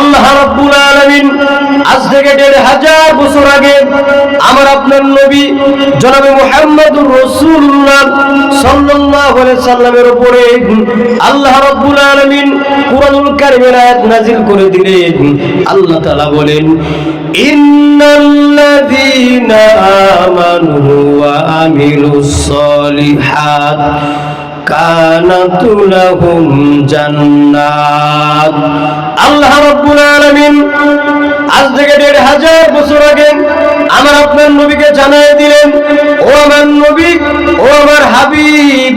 আল্লাহ রাব্বুল আলামিন আজ থেকে দেড় হাজার বছর আগে আমার আপনার নবী জনাবে মুহাম্মদুর রাসূলুল্লাহ সাল্লাল্লাহু আলাইহি সাল্লামের উপরে আল্লাহ রাব্বুল আলামিন কুরআনুল কারীমের আয়াত নাযিল করে দিলেন। আল্লাহ তাআলা বলেন, ইন্নাল্লাযীনা আমানু ওয়া আমিলুস সলিহাত। আল্লাহ রাব্বুল আলামিন আজ থেকে দেড় হাজার বছর আগে আমার আপনার নবীকে জানাই দিলেন, ও আমার নবী, ও আমার হাবিব,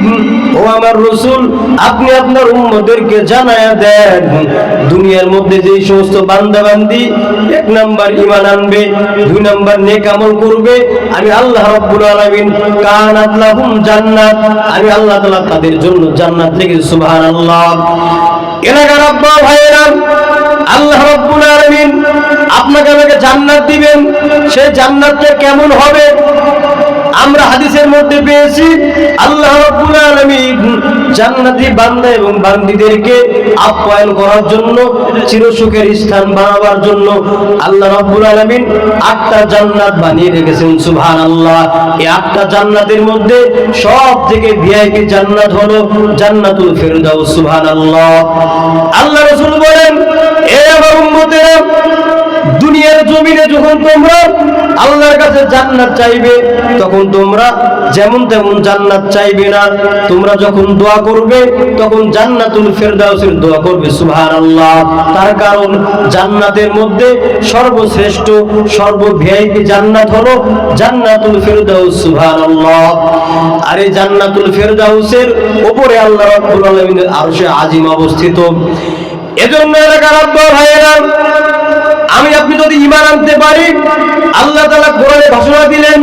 ও আমার রসুল, আপনি আপনার উম্মদেরকে জানায় দেন। দুনিয়ার মধ্যে যেই সমস্ত বান্দা বান্দি এক নাম্বার ইমান আনবে, দুই নাম্বার নেক আমল করবে, আমি আল্লাহ রাব্বুল আলামিন কানাত লাহুম জান্নাত, আমি আল্লাহ তাআলা তাদের জন্য জান্নাত থেকে সুবহানাল্লাহ। এলাকার আব্বা ভাইয়েরা আল্লাহ রব্বুল আলমিন আপনাকে আমাকে জান্নাত দিবেন। সে জান্নাতটা কেমন হবে? আমরা হাদিসের মধ্যে পেয়েছি, আল্লাহ জান্নাতি বান্দা এবং বান্দীদেরকে আপ্যায়ন করার জন্য, চিরসুখের স্থান বানাবার জন্য আল্লাহ রাব্বুল আলামিন আটটা জান্নাত বানিয়ে রেখেছেন, সুবহানাল্লাহ। এই আটটা জান্নাতের মধ্যে সব থেকে ভিআইপি জান্নাত হলো জান্নাতুল ফেরদাউস, সুবহানাল্লাহ। আল্লাহ আল্লাহ রাসূল বলেন, এ আমার উম্মতেরা দুনিয়ার জমিনে যখন তোমরা আল্লাহর কাছে জান্নাত চাইবে, তখন তোমরা যেমন তেমন জান্নাত চাইবে না। তোমরা যখন দোয়া করবে, তখন জান্নাতুল ফেরদাউসের দোয়া করবে, সুবহানাল্লাহ। তার কারণ জান্নাতের মধ্যে সর্বশ্রেষ্ঠ সর্ব ভিআইপি জান্নাত হলো জান্নাতুল ফেরদাউস, সুবহানাল্লাহ। আর এই জান্নাতুল ফেরদাউসের উপরে আল্লাহ রাব্বুল আলামিনের আরশে আজিম অবস্থিত। এজন্য এলাকার আব্বা ভাইয়েরা আমি আপনি যদি ইমান আনতে পারি, আল্লাহ তাআলা কোরআনে ঘোষণা দিলেন,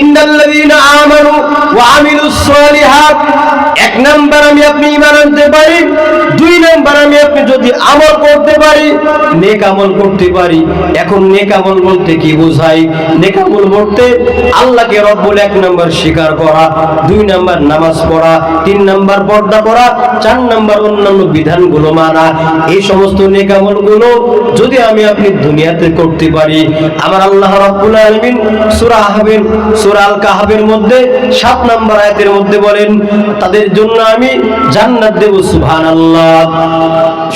ইন্নাল্লাযীনা আমানু ওয়া আমিলুস সলিহাত। এক নাম্বার আমি আপনি ইমান আনতে পারি নাম্বার আমি আপনি যদি আমল করতে পারি, নেক আমল করতে পারি। এখন নেক আমল বলতে কি বোঝায়? নেক আমল বলতে আল্লাহকে রব্বুল এক নাম্বার স্বীকার করা, দুই নাম্বার নামাজ পড়া, তিন নাম্বার পর্দা করা, চার নাম্বার অন্যান্য বিধানগুলো মানা। এই সমস্ত নেক আমলগুলো যদি আমি আপনি দুনিয়াতে করতে পারি, আমার আল্লাহ রাব্বুল আলামিন সূরা আহবের, সূরা আল কাহাবের মধ্যে সাত নাম্বার আয়াতের মধ্যে বলেন, তাদের জন্য আমি জান্নাত দেব সুবহানাল্লাহ।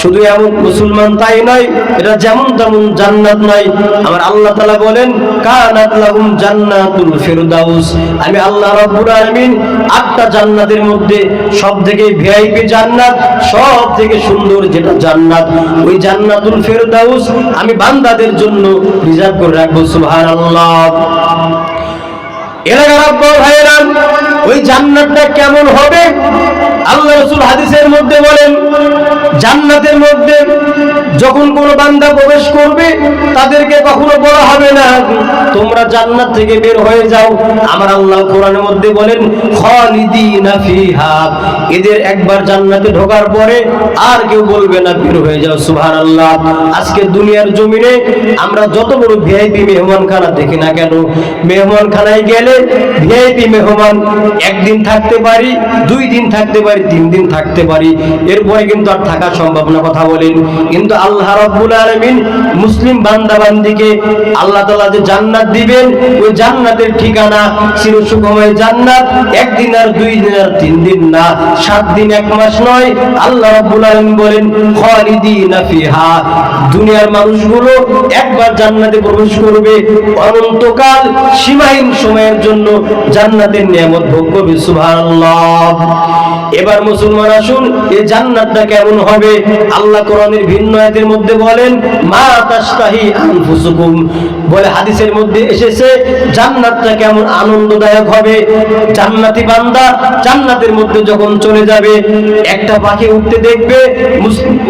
শুধু এমন মুসলমান তাই নয় এটা যেমন তেমন জান্নাত নয়। আমার আল্লাহ তাআলা বলেন, কানাত লাহুম জান্নাতুল ফিরদাউস। আমি আল্লাহ রাব্বুল আলামিন আটটা জান্নাতের মধ্যে সব থেকে ভিআইপি জান্নাত সব থেকে সুন্দর যেটা জান্নাত, ওই জান্নাতুল ফেরদাউস আমি বান্দাদের জন্য রিজার্ভ করে রাখব, সুবহানাল্লাহ। এলাকার আব্বা ভাইয়েরা, ওই জান্নাতটা কেমন হবে? আল্লাহ রসুল হাদিসের মধ্যে বলেন, জান্নাতের মধ্যে যখন কোনো বান্দা প্রবেশ করবে, তাদেরকে কখনো বলা হবে না, তোমরা জান্নাত থেকে বের হয়ে যাও। আমার আল্লাহ কোরআনের মধ্যে বলেন এদের একবার জান্নাতে ঢোকার পরে আর কেউ বলবে না, বের হয়ে যাও। সুহার আল্লাহ আজকে দুনিয়ার জমিনে আমরা যত বড় ভিআইপি মেহমানখানা দেখি না কেন, মেহমানখানায় গেলে ভিআইপি মেহমান একদিন থাকতে পারি, দুই দিন থাকতে পারি তিন দিন থাকতে পারি। এরপরে কিন্তু আর থাকা সম্ভব না, কথা বলেন। কিন্তু আল্লাহ রাব্বুল আলামিন মুসলিম বান্দা বান্দিকে আল্লাহ তাআলা যে জান্নাত দিবেন, ওই জান্নাতের ঠিকানা চিরসুখময় জান্নাত। একদিন আর দুই দিন আর তিন দিন না, সাত দিন এক মাস নয়। আল্লাহ রাব্বুল আলামিন বলেন, খালিদিনা ফিহা। দুনিয়ার মানুষগুলো একবার জান্নাতে প্রবেশ করবে। অনন্তকাল সীমাহীন সময়ের জন্য জান্নাতের নিয়ামত ভোগ করবে, সুবহানাল্লাহ। এবার মুসলমান আসুন এই জান্নাতটা কেমন হবে? আল্লাহ কোরআনের ভিন্ন আয়াতের মধ্যে বলেন, মা তাশতাহি আনফুসুকুম। বলে হাদিসের মধ্যে এসেছে, জান্নাতটা কেমন আনন্দদায়ক হবে? জান্নাতি বান্দা জান্নাতের মধ্যে যখন চলে যাবে, একটা পাখি উঠতে দেখবে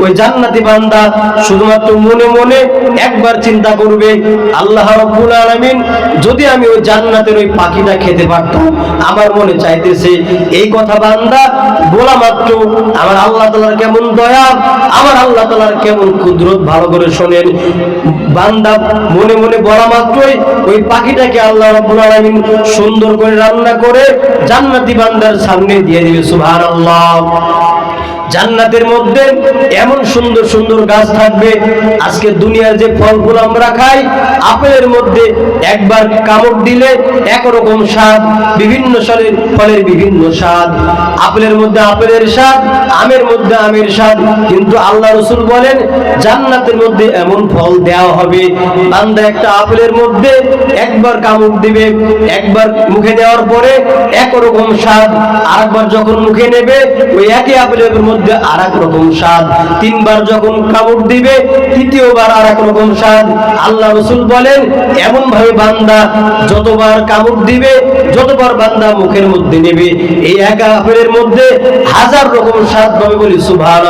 ওই জান্নাতি বান্দা শুধুমাত্র মনে মনে একবার চিন্তা করবে, আল্লাহ রাব্বুল আলামিন, যদি আমি ওই জান্নাতের ওই পাখিটা খেতে পারতাম, আমার মনে চাইতেছে, এই কথা বান্দা বলা মাত্র আমার আল্লাহ তালার কেমন দয়া, আমার আল্লাহ তালার কেমন কুদরত ভালো করে শোনেন। বান্দা মনে মনে বলা মাত্রই, ওই পাখিটাকে আল্লাহ রব্বুল আলমিন সুন্দর করে রান্না করে জান্নাতি বান্দার সামনে দিয়ে দিবে, সুবহানাল্লাহ। জান্নাতের মধ্যে এমন সুন্দর সুন্দর গাছ থাকবে। আজকে দুনিয়ার যে ফলগুলো আমরা খাই, আপেলের মধ্যে একবার কামড় দিলে একরকম স্বাদ, বিভিন্ন সালের ফলের বিভিন্ন স্বাদ। আপেলের মধ্যে আপেলের স্বাদ, আমের মধ্যে আমের স্বাদ। কিন্তু আল্লাহ রসুল বলেন, জান্নাতের মধ্যে এমন ফল দেওয়া হবে। বান্দা একটা আপেলের মধ্যে একবার কামড় দিবে, একবার মুখে দেওয়ার পরে একরকম স্বাদ, আরেকবার যখন মুখে নেবে, ওই একই আপেলের মধ্যে আর এক রকম স্বাদ। তিনবার যখন কামড় দিবে, তৃতীয়বার আর রকম স্বাদ। আল্লাহ রসুল বলেন এমন ভাবে বান্দা যতবার কামড় দিবে, যতবার বান্দা মুখের মধ্যে নেবে। এই এক আপেলের মধ্যে হাজার রকম স্বাদ পাবে বলি সুভান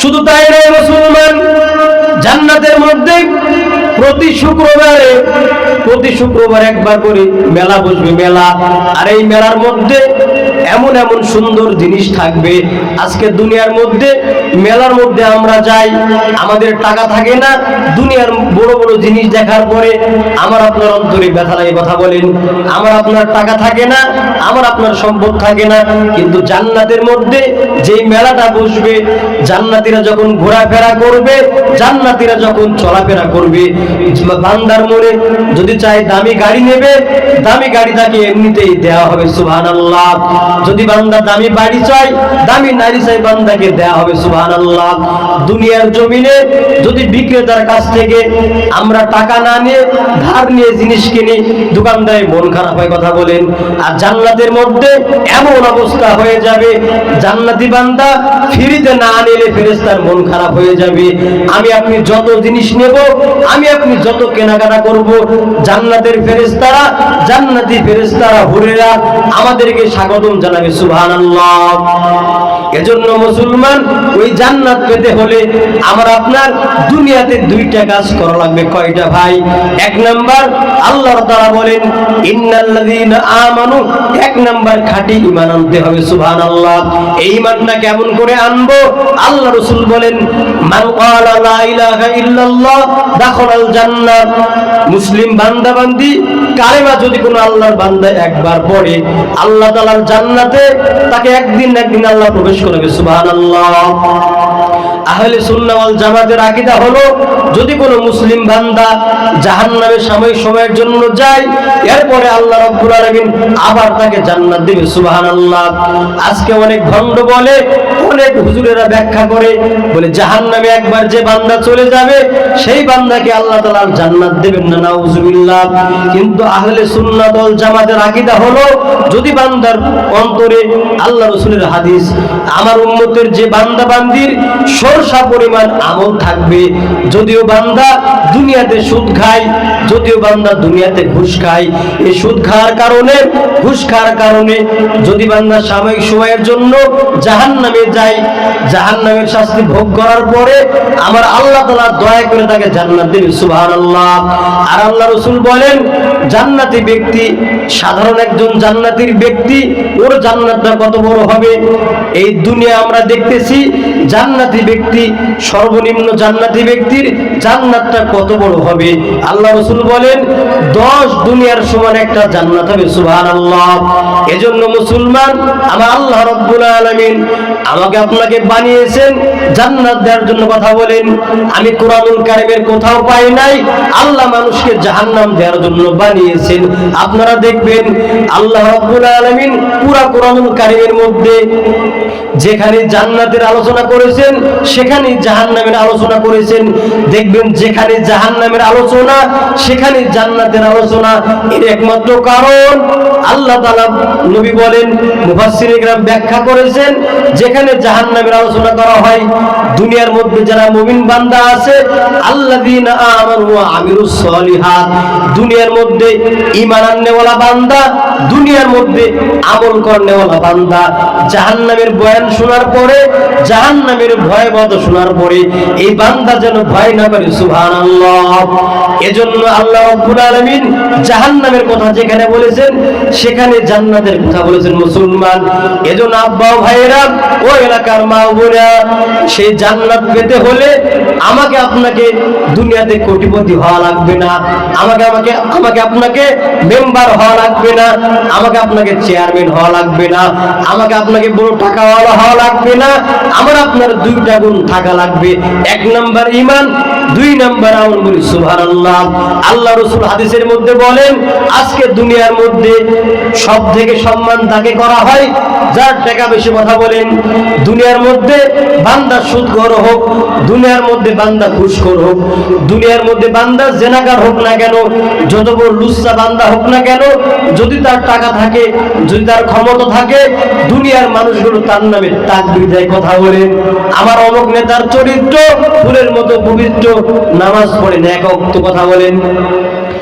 শুধু তাই নয়, মুসলমান, জান্নাতের মধ্যে প্রতি শুক্রবারে, প্রতি শুক্রবার একবার করে মেলা বসবে, মেলা। আর এই মেলার মধ্যে এমন এমন সুন্দর জিনিস থাকবে। আজকে দুনিয়ার মধ্যে, মেলার মধ্যে আমরা যাই, আমাদের টাকা থাকে না। দুনিয়ার বড় বড় জিনিস দেখার পরে আমার আপনার অন্তরে ব্যথা লাগে কথা বলেন। আমার আপনার টাকা থাকে না, আমার আপনার সম্পদ থাকে না। কিন্তু জান্নাতের মধ্যে যেই মেলাটা বসবে, জান্নাতীরা যখন ঘোরাফেরা করবে, জান্নাতীরা যখন চলাফেরা করবে, বান্দার মনে যদি চায় দামি গাড়ি নেবে, দামি গাড়ি তাকে এমনিতেই দেওয়া হবে, সুবহানাল্লাহ। যদি বান্দা দামি বাড়ি চাই দামি নারী চাই বান্দাকে দেয়া হবে, সুবহানাল্লাহ। দুনিয়ার জমিনে যদি বিক্রেতার কাছ থেকে আমরা টাকা না নিয়ে ধার নিয়ে জিনিস কিনি, দোকানদারে মন খারাপ হয় কথা বলেন। আর জান্নাতের মধ্যে এমন অবস্থা হয়ে যাবে, জান্নাতি বান্দা ফ্রিতে না নিলে ফেরেস্তার মন খারাপ হয়ে যাবে। আমি আপনি যত জিনিস নেব, আমি আপনি যত কেনাকাটা করব, জান্নাতের ফেরেস্তারা জান্নাতি ফেরেস্তারা হুরেরা, আমাদেরকে স্বাগতম জানাবে সুবহানাল্লাহ। এজন্য মুসলমান ওই জান্নাত পেতে হলে আমার আপনার দুনিয়াতে দুইটা কাজ করা লাগবে। কয়টা ভাই? এক নাম্বার, আল্লাহর বলেন আমানু এক নাম্বার আনতে হবে এই কেমন করে আনব? আল্লাহ রাসূল বলেন, মান ইলাহা ইল্লাল্লাহ জান্নাত। মুসলিম বান্দা বান্দি কালেমা যদি কোনো আল্লাহর বান্দা একবার পড়ে, আল্লাহ তালার জান্নাতে তাকে একদিন একদিন আল্লাহ প্রবেশ করে সুবহানাল্লাহ। আহলে সুন্নাহ ওয়াল জামাতের আকীদা হলো, যদি কোনো মুসলিম বান্দা জাহান্নামে সাময়িক সময়ের জন্য যায়, এরপরে আল্লাহ রাব্বুল আলামিন আবার তাকে জান্নাত দেবে, সুবহানাল্লাহ। আজকে অনেক ভণ্ড বলে, অনেক হুজুরেরা ব্যাখ্যা করে, বলে জাহান্নামে একবার যে বান্দা চলে যাবে, সেই বান্দাকে আল্লাহ আর জান্নাত দেবেন না, নাউজুবিল্লাহ। কিন্তু আহলে সুন্নাত ওয়াল জামাতের আকীদা হলো, যদি বান্দার অন্তরে আল্লাহ রাসূলের হাদিস, আমার উম্মতের যে বান্দা বান্দির সরসা পরিমাণ আমল থাকবে। যদিও বান্দা দুনিয়াতে সুদ খায়, যদিও বান্দা দুনিয়াতে ঘুষ খায়। এই সুদ খাওয়ার কারণে, ঘুষ খাওয়ার কারণে যদি বান্দা সাময়িক সময়ের জন্য জাহান নামে যায় জাহান নামের শাস্তি ভোগ করার পরে আমার আল্লাহ তালা দয়া করে তাকে জান্নাত দেবে সুবাহ আল্লাহ আর আল্লাহ রসুল বলেন, জান্নাতি ব্যক্তি, সাধারণ একজন জান্নাতির ব্যক্তি, ওর জান্নাতটা কত বড় হবে? এই দুনিয়া আমরা দেখতেছি, জান্নাতি ব্যক্তি সর্বনিম্ন জান্নাতি ব্যক্তির জান্নাতটা কত বড় হবে? আল্লাহ রসুল বলেন, দশ দুনিয়ার সমান একটা জান্নাত হবে সুবহান আল্লাহ এজন্য মুসলমান, আমার আল্লাহ রব্বুল আলমিন আমাকে আপনাকে বানিয়েছেন, জান্নাত দেওয়ার জন্য কথা বলেন। আমি কোরআনুল কারিমের কোথাও পাই নাই, আল্লাহ মানুষকে জাহান্নাম দেওয়ার জন্য বানিয়েছেন। আপনারা দেখবেন, আল্লাহ রব্বুল আলমিন পুরা কোরআনুল কারিমের মধ্যে যেখানে জান্নাতের আলোচনা করেছেন সেখানে জাহান্নামের আলোচনা করেছেন। দেখবেন যেখানে জাহান্নামের আলোচনা, সেখানে জান্নাতের আলোচনা। এর একমাত্র কারণ আল্লাহ তাআলা নবী বলেন, মুফাসসির ইকরাম ব্যাখ্যা করেছেন, যেখানে জাহান্নামের আলোচনা করা হয়, দুনিয়ার মধ্যে যারা মুমিন বান্দা আছে ওয়া সলিহাত। দুনিয়ার মধ্যে ঈমান আননেওয়ালা বান্দা, দুনিয়ার মধ্যে আমল করনেওয়ালা বান্দা। জাহান্নামের বয়ান শোনার পরে জাহান্নামের ভয়াবহ কথা শোনার পরে এই বান্দা যেন ভয় না করে, সুবহানাল্লাহ। এজন্য আল্লাহ রাব্বুল আলামিন জাহান্নামের কথা যেখানে বলেছেন, সেখানে জান্নাতের কথা বলেছেন মুসলমান। এজন্য আব্বা ভাইয়েরা, ও এলাকার মা বোনেরা, সেই জান্নাত পেতে হলে আমাকে আপনাকে দুনিয়াতে কোটিপতি হওয়া লাগবে না, আমাকে আমাকে আমাকে আপনাকে মেম্বার হওয়া লাগবে না, আমাকে আপনাকে চেয়ারম্যান হওয়া লাগবে না, আমাকে আপনাকে বড় টাকাওয়ালা হওয়া লাগবে না, আমার আপনার দুইটা গুণ থাকা লাগবে। এক নাম্বার ইমান দুই নাম্বার আমল বলি সুবহানাল্লাহ। আল্লাহ আল্লাহ রসুল হাদিসের মধ্যে বলেন, আজকে দুনিয়ার মধ্যে সব থেকে সম্মান তাকে করা হয়, যার টাকা বেশি কথা বলেন। দুনিয়ার মধ্যে বান্দা সুদখোর হোক, দুনিয়ার মধ্যে বান্দা ঘুষখোর হোক, দুনিয়ার মধ্যে বান্দা জেনাকার হোক না কেন, যত বড় লুচ্চা বান্দা হোক না কেন, যদি তার টাকা থাকে, যদি তার ক্ষমতা থাকে, দুনিয়ার মানুষগুলো তার নামে তাকবির দেয় কথা বলেন। আমার অমুক নেতার চরিত্র ফুলের মতো পবিত্র নামাজ পড়েন এক অক্ত কথা বলেন।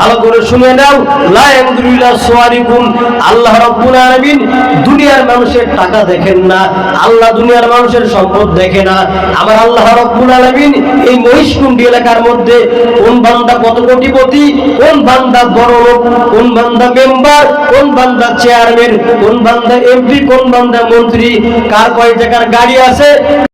ভালো করে শুনে নাও। লা ইয়ানজুরু ইলা সুয়ারিকুম। আল্লাহ রাব্বুল আলামিন দুনিয়ার মানুষের টাকা দেখেন না, আল্লাহ দুনিয়ার মানুষের সম্পদ দেখে না। আমার আল্লাহ রাব্বুল আলামিন এই মহিষকুণ্ডি এলাকার মধ্যে কোন বান্দা কত কোটিপতি, কোন বান্দা বড় লোক, কোন বান্দা মেম্বার, কোন বান্দা চেয়ারম্যান, কোন বান্দা এমপি, কোন বান্দা মন্ত্রী, কার কয় টাকার গাড়ি আছে?